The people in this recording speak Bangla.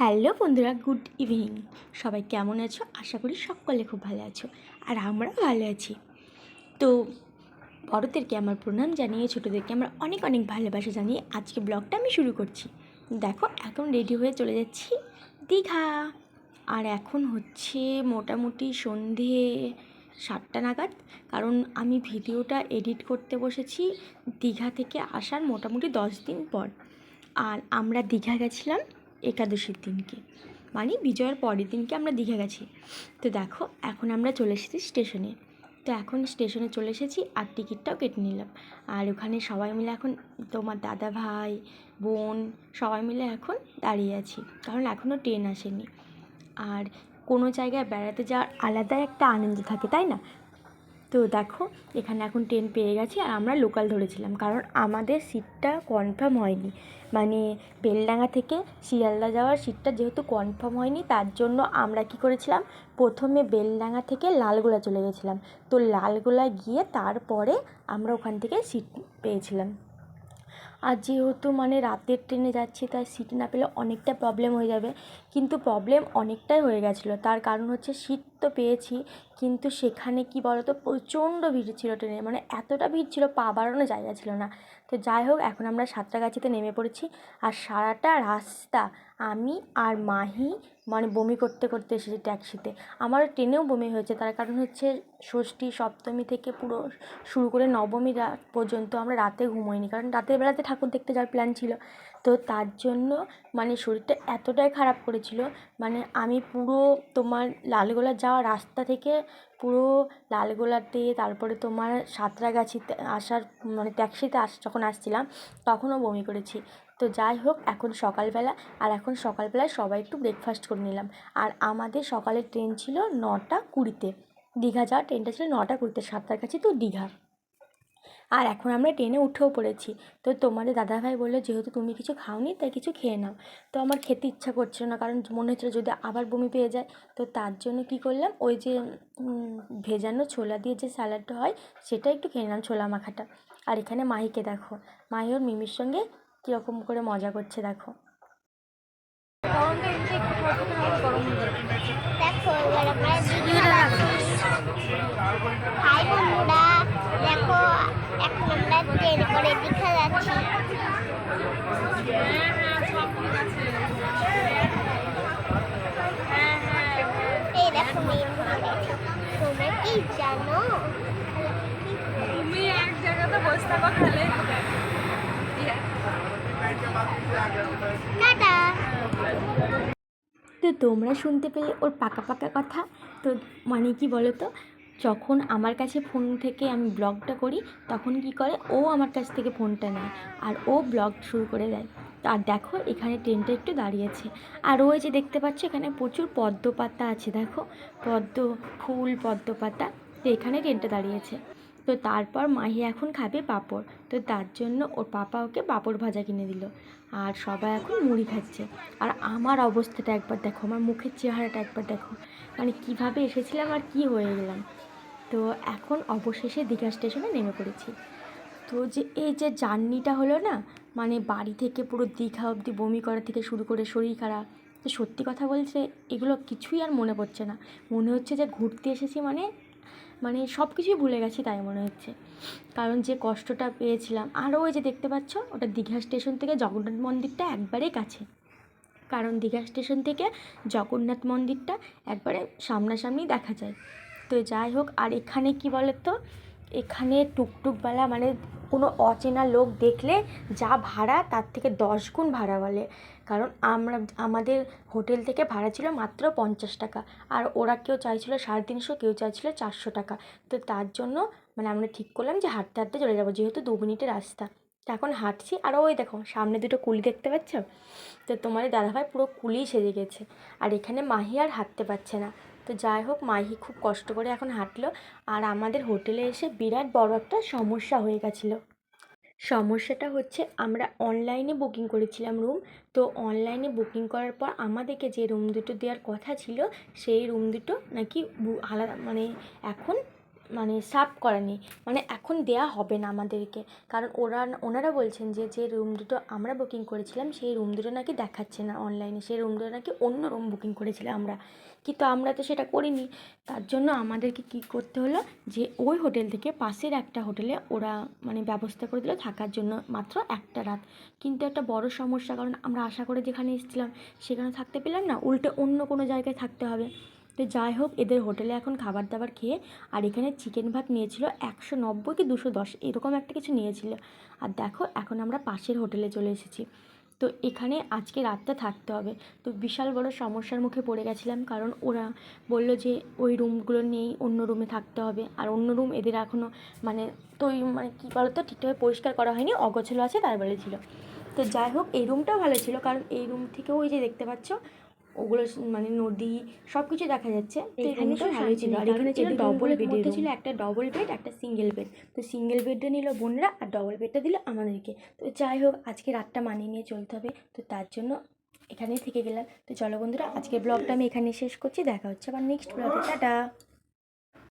হ্যালো বন্ধুরা, গুড ইভিনিং। সবাই কেমন আছো? আশা করি সকলে খুব ভালো আছো, আর আমরা ভালো আছি। তো বড়দেরকে আমার প্রণাম জানিয়ে, ছোটোদেরকে আমরা অনেক অনেক ভালোবাসা জানিয়ে আজকে ব্লগটা আমি শুরু করছি। দেখো, এখন রেডি হয়ে চলে যাচ্ছি দীঘা। আর এখন হচ্ছে মোটামুটি সন্ধে সাতটা নাগাদ, কারণ আমি ভিডিওটা এডিট করতে বসেছি দীঘা থেকে আসার মোটামুটি দশ দিন পর। আর আমরা দীঘা গেছিলাম একাদশীর দিনকে। মানে বিজয়ের পরের দিনকে আমরা দীঘা গেছি। তো দেখো, এখন আমরা চলে এসেছি স্টেশনে। তো এখন স্টেশনে চলে এসেছি আর টিকিটটাও কেটে নিলাম। আর ওখানে সবাই মিলে এখন তোমার দাদা ভাই, বোন সবাই মিলে এখন দাঁড়িয়ে আছি। কারণ এখনও ট্রেন আসেনি। আর কোনো জায়গায় বেড়াতে যাওয়ার আলাদা একটা আনন্দ থাকে, তাই না? তো দেখো, এখানে এখন ট্রেন পেয়ে গেছি আর আমরা লোকাল ধরেছিলাম, কারণ আমাদের সিটটা কনফার্ম হয়নি। মানে বেলডাঙ্গা থেকে শিয়ালদা যাওয়ার সিটটা যেহেতু কনফার্ম হয়নি, তার জন্য আমরা কি করেছিলাম, প্রথমে বেলডাঙ্গা থেকে লালগোলা চলে গেছিলাম। তো লালগোলা গিয়ে তারপরে আমরা ওখান থেকে সিট পেয়েছিলাম। আর যেহেতু মানে রাতের ট্রেনে যাচ্ছি, তাই সিট না পেলে অনেকটা প্রবলেম হয়ে যাবে। কিন্তু প্রবলেম অনেকটাই হয়ে গেছিল। তার কারণ হচ্ছে সিট তো পেয়েছি, কিন্তু সেখানে কি বলতো, প্রচণ্ড ভিড় ছিল ট্রেনে। মানে এতটা ভিড় ছিল, পা বাড়ানো জায়গা ছিল না। তো যাই হোক, এখন আমরা সাঁতরাগাছিতে নেমে পড়েছি। আর সারাটা রাস্তা আমি আর মাহি মানে বমি করতে করতে এসেছি ট্যাক্সিতে আমার ট্রেনেও বমি হয়েছে, তার কারণ হচ্ছে ষষ্ঠী, সপ্তমী থেকে পুরো শুরু করে নবমী রাত পর্যন্ত আমরা রাতে ঘুমোইনি। কারণ রাতের বেলাতে ঠাকুর দেখতে যাওয়ার প্ল্যান ছিল। তো তার জন্য মানে শরীরটা এতটাই খারাপ করেছিল মানে আমি পুরো তোমার লালগোলা যাওয়ার রাস্তা থেকে পুরো লালগোলাতে, তারপরে তোমার সাঁতরাগাছিতে আসার মানে ট্যাক্সিতে আস যখন আসছিলাম, তখনও বমি করেছি। তো যাই হোক, এখন সকালবেলা আর এখন সকালবেলায় সবাই একটু ব্রেকফাস্ট করে নিলাম। আর আমাদের সকালের ট্রেন ছিল নটা কুড়িতে। দীঘা যাওয়ার ট্রেনটা ছিল নটা কুড়িতে, সাতটার কাছে তো দীঘা। আর এখন আমরা ট্রেনে উঠেও পড়েছি। তো তোমাদের দাদাভাই বলল, যেহেতু তুমি কিছু খাওনি, তাই কিছু খেয়ে নাও। তো আমার খেতে ইচ্ছা করছিল না, কারণ মনে হচ্ছিল যদি আবার বমি পেয়ে যায়। তো তার জন্য কি করলাম, ওই যে ভেজানো ছোলা দিয়ে যে স্যালাডটা হয়, সেটা একটু খেয়ে নিলাম ছোলা মাখাটা। আর এখানে মাহিকে দেখো, মাহি ওর মিমির সঙ্গে কীরকম করে মজা করছে দেখো। দেখো ট্রেন এই দেখো জানো তুমি এক জায়গাতে বসে থাকো তাহলে টাটা তো তোমরা শুনতে পেলে ওর পাকা পাকা কথা? তো মানে কি বলো তো যখন আমার কাছে ফোন থেকে আমি ব্লগটা করি, তখন কি করে? ও আমার কাছ থেকে ফোনটা নেয় আর ও ব্লগ শুরু করে দেয়। আর দেখো, এখানে ট্রেনটা একটু দাঁড়িয়েছে। আর ওই যে দেখতে পাচ্ছ, এখানে প্রচুর পদ্ম পাতা আছে, দেখো। পদ্ম, ফুল পদ্ম পাতা তো এখানে ট্রেনটা দাঁড়িয়েছে। তো তারপর মাহি এখন খাবে পাঁপড়। তো তার জন্য ওর পাপা ওকে পাঁপড় ভাজা কিনে দিল। আর সবাই এখন মুড়ি খাচ্ছে। আর আমার অবস্থাটা একবার দেখো, আমার মুখের চেহারাটা একবার দেখো। মানে কীভাবে এসেছিলাম আর কি হয়ে গেলাম। তো এখন অবশেষে দীঘা স্টেশনে নেমে পড়েছি। তো যে এই যে জার্নিটা হলো না মানে বাড়ি থেকে পুরো দীঘা অবধি বমি করা থেকে শুরু করে শরীর খারাপ তো সত্যি কথা বলছে এগুলো কিছুই আর মনে পড়ছে না। মনে হচ্ছে যে ঘুরতে এসেছি মানে মানে সব কিছুই ভুলে গেছি তাই মনে হচ্ছে। কারণ যে কষ্টটা পেয়েছিলাম আরও ওই যে দেখতে পাচ্ছ, ওটা দীঘা স্টেশন থেকে জগন্নাথ মন্দিরটা একবারে কাছে। কারণ দীঘা স্টেশন থেকে জগন্নাথ মন্দিরটা একবারে সামনাসামনি দেখা যায়। তো যাই হোক, আর এখানে কি বলে তো এখানে টুকটুকওয়ালা মানে কোনো অচেনা লোক দেখলে যা ভাড়া তার থেকে দশ গুণ ভাড়া বলে। কারণ আমরা, আমাদের হোটেল থেকে ভাড়া ছিল মাত্র পঞ্চাশ টাকা আর ওরা কেউ চাইছিল সাড়ে তিনশো, কেউ চাইছিল চারশো টাকা। তো তার জন্য মানে আমরা ঠিক করলাম যে হাঁটতে হাঁটতে চলে যাব যেহেতু দু মিনিটের রাস্তা। তো এখন হাঁটছি আর ওই দেখো সামনে দুটো কুলি দেখতে পাচ্ছ? তো তোমাদের দাদাভাই পুরো কুলিই সেজে গেছে। আর এখানে মাহি আর হাঁটতে পারছে না। তো যাই হোক মাহি খুব কষ্ট করে এখন হাঁটলো আর আমাদের হোটেলে এসে বিরাট বড় একটা সমস্যা হয়ে গেছিল। সমস্যাটা হচ্ছে আমরা অনলাইনে বুকিং করেছিলাম রুম তো অনলাইনে বুকিং করার পর আমাদেরকে যে রুম দুটো দেওয়ার কথা ছিল, সেই রুম দুটো নাকি আলাদা মানে এখন মানে সার্ভ করেনি। মানে এখন দেয়া হবে না আমাদেরকে। কারণ ওরা, ওনারা বলছেন যে যে রুম দুটো আমরা বুকিং করেছিলাম, সেই রুম দুটো নাকি দেখাচ্ছে না অনলাইনে সেই রুম দুটো নাকি অন্য রুম বুকিং করেছিলাম আমরা। কিন্তু আমরা তো সেটা করিনি। তার জন্য আমাদেরকে কী করতে হলো যে, ওই হোটেল থেকে পাশের একটা হোটেলে ওরা মানে ব্যবস্থা করে দিল থাকার জন্য মাত্র একটা রাত। কিন্তু একটা বড় সমস্যা, কারণ আমরা আশা করে যেখানে এসেছিলাম, সেখানে থাকতে পেলাম না। উল্টে অন্য কোনো জায়গায় থাকতে হবে। তো যাই হোক, এদের হোটেলে এখন খাবার দাবার খেয়ে আর এখানে চিকেন ভাত নিয়েছিল একশো নব্বই কি দুশো দশ, এরকম একটা কিছু নিয়েছিল। আর দেখো, এখন আমরা পাশের হোটেলে চলে এসেছি। তো এখানে আজকে রাতটা থাকতে হবে। তো বিশাল বড় সমস্যার মুখে পড়ে গেছিলাম, কারণ ওরা বলল যে ওই রুমগুলো নেই, অন্য রুমে থাকতে হবে। আর অন্য রুম এদের এখনও মানে তো মানে কী বলো তো ঠিকঠাক পরিষ্কার করা হয়নি, অগোছলো আছে তার বলেছিল তো যাই হোক, এই রুমটাও ভালো ছিল, কারণ এই রুম থেকেও ওই যে দেখতে পাচ্ছ ওগুলো মানে নদী সব কিছু দেখা যাচ্ছে। তো এখানে তো ভালোই ছিল আর এখানে ছিল ডবল ছিল একটা ডবল বেড একটা সিঙ্গেল বেড তো সিঙ্গেল বেডটা নিল বোনরা আর ডবল বেডটা দিল আমাদেরকে। তো যাই হোক আজকে রাতটা মানিয়ে নিয়ে চলতে হবে। তো তার জন্য এখানেই থেকে গেলাম। তো চলো বন্ধুরা আজকে ব্লগটা আমি এখানে শেষ করছি। দেখা হচ্ছে আবার নেক্সট ব্লগে টাটা!